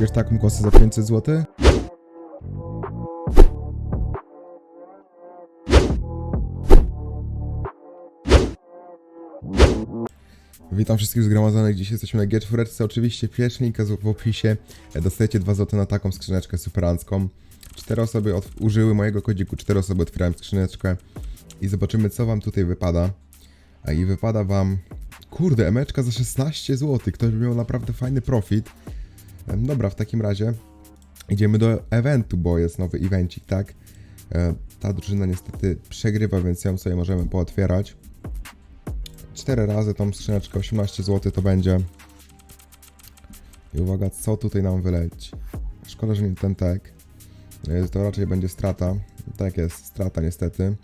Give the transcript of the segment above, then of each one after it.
uwierz taką kosę za 500 zł? Witam wszystkich zgromadzonych. Dziś jesteśmy na G4. Oczywiście pierwszy link w opisie. Dostajecie 2 zł na taką skrzyneczkę superancką. Cztery osoby użyły mojego kodziku, cztery osoby otwierałem skrzyneczkę i zobaczymy co wam tutaj wypada. I wypada wam, kurde, emeczka za 16 zł. Ktoś miał naprawdę fajny profit. Dobra, w takim razie idziemy do eventu, bo jest nowy evencik, tak? E, Ta drużyna niestety przegrywa, więc ją sobie możemy pootwierać. 4 razy tą skrzyneczkę, 18 zł to będzie. I uwaga, co tutaj nam wyleci. Szkoda, że nie ten tek. E, To raczej będzie strata. Tak jest, strata niestety.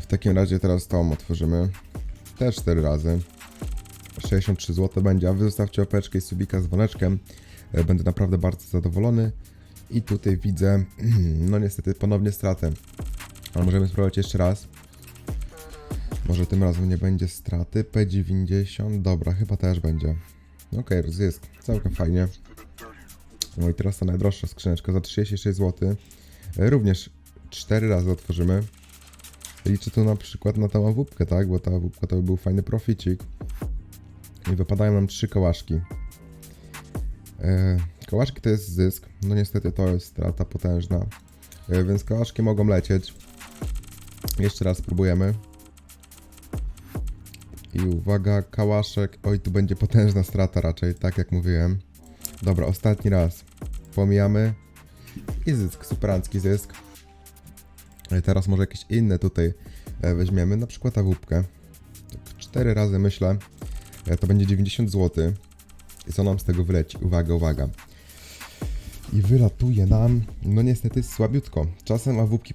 W takim razie teraz tą otworzymy. Też 4 razy. 63 zł będzie, a wy zostawcie opeczkę i subika z dzwoneczkiem. E, Będę naprawdę bardzo zadowolony. I tutaj widzę, no niestety ponownie stratę. Ale możemy spróbować jeszcze raz. Może tym razem nie będzie straty. P90, dobra, chyba też będzie. Okej, zysk, całkiem fajnie. No i teraz ta najdroższa skrzyneczka za 36 zł. E, Również 4 razy otworzymy. Liczę tu na przykład na tą awupkę, tak? Bo ta awupka to by był fajny proficik. I wypadają nam trzy kołaszki. E, kołaszki to jest zysk. No niestety to jest strata potężna. E, więc kołaszki mogą lecieć. Jeszcze raz spróbujemy. I uwaga, kałaszek. Oj, tu będzie potężna strata raczej, tak jak mówiłem. Dobra, ostatni raz. Pomijamy. I zysk, superancki zysk. E, Teraz może jakieś inne tutaj weźmiemy, na przykład. Tak cztery razy myślę. To będzie 90 zł. Co nam z tego wyleci? Uwaga, uwaga. I wylatuje nam, no niestety słabiutko. Czasem awupki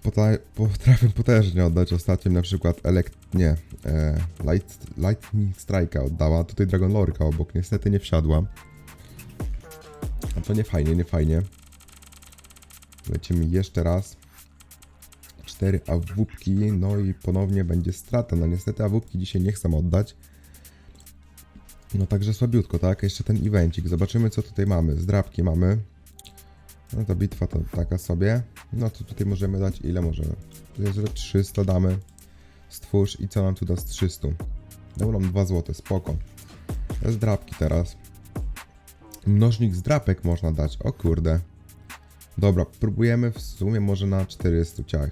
potrafią potężnie oddać. Ostatnio na przykład elekt... nie. E, light, lightning Strike'a oddała. Tutaj Dragon Lorka obok niestety nie wsiadła. A to nie fajnie, nie fajnie. Lecimy jeszcze raz. Cztery awupki, no i ponownie będzie strata. No niestety awupki dzisiaj nie chcą oddać. No także słabiutko, tak? Jeszcze ten evencik. Zobaczymy co tutaj mamy. Zdrabki mamy. No to bitwa to taka sobie. No to tutaj możemy dać ile możemy? Że 300 damy. Stwórz i co nam tu da z 300? Dobra, 2 zł, spoko. Zdrabki teraz. Mnożnik zdrapek można dać, o kurde. Dobra, próbujemy w sumie może na 400 ciach.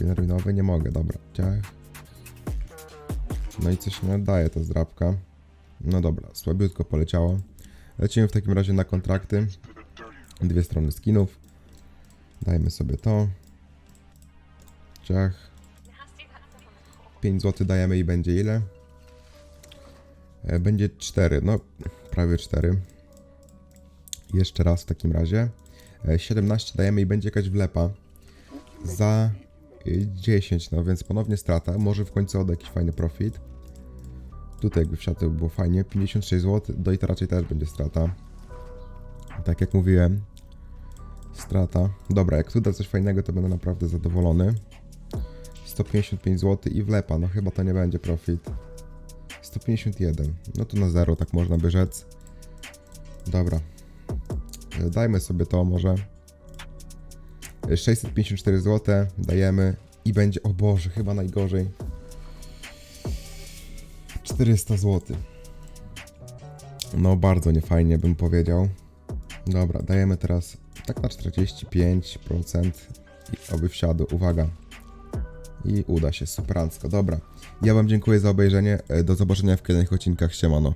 Generuj nowy, nie mogę, dobra, ciach. No i coś nie daje ta zdrabka. No dobra, słabiutko poleciało. Lecimy w takim razie na kontrakty. Dwie strony skinów. Dajmy sobie to. Ciach. 5 zł dajemy i będzie ile? E, Będzie 4, no prawie 4. Jeszcze raz w takim razie. E, 17 dajemy i będzie jakaś wlepa. Za y, 10, no więc ponownie strata. Może w końcu odda jakiś fajny profit. Tutaj jakby wsiadł by było fajnie. 56 zł, do i to raczej też będzie strata. Tak jak mówiłem. Strata. Dobra, jak tu da coś fajnego, to będę naprawdę zadowolony. 155 zł i wlepa, no chyba to nie będzie profit. 151, no to na zero, tak można by rzec. Dobra. E, Dajmy sobie to może. E, 654 zł dajemy i będzie, o Boże, chyba najgorzej. 400 zł. No bardzo niefajnie bym powiedział. Dobra, dajemy teraz tak na 45% i oby wsiadł. Uwaga. I uda się, superancko. Dobra. Ja wam dziękuję za obejrzenie. E, Do zobaczenia w kolejnych odcinkach. Siemano.